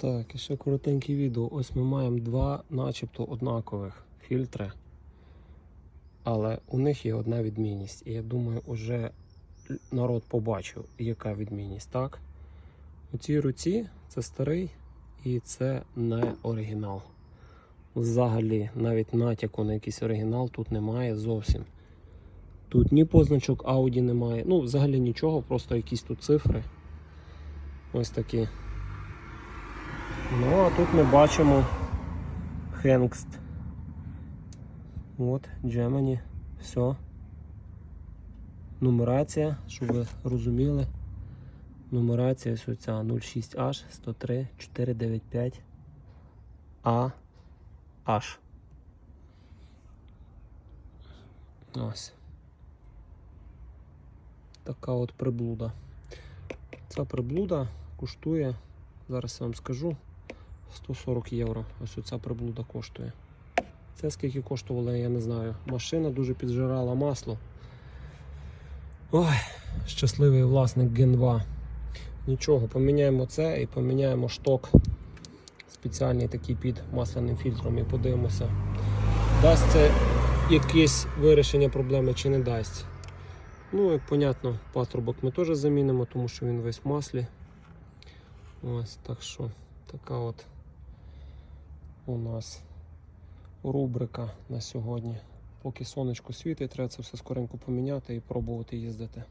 Так, і ще коротеньке відео. Ось ми маємо два начебто однакових фільтри. Але у них є одна відмінність. І я думаю, уже народ побачив, яка відмінність, так? У цій руці це старий і це не оригінал. Взагалі, навіть натяку на якийсь оригінал тут немає зовсім. Тут ні позначок Audi немає. Ну, взагалі нічого, просто якісь тут цифри. Ось такі. Ну, а тут ми бачимо Хенгст. От, Gemini. Все. Нумерація, щоб ви розуміли. Нумерація ось оця 06H 103 495 А H. Ось. Така от приблуда. Ця приблуда коштує, зараз я вам скажу, 140 євро. Ось оця приблуда коштує. Це скільки коштувало, я не знаю. Машина дуже піджирала масло. Ой, щасливий власник Gen 2. Нічого, поміняємо це і поміняємо шток. Спеціальний такий під масляним фільтром і подивимося. Дасть це якесь вирішення проблеми чи не дасть. Ну і понятно, патрубок ми теж замінимо, тому що він весь в маслі. Ось так що така от у нас рубрика на сьогодні. Поки сонечко світить, треба це все скоренько поміняти і пробувати їздити.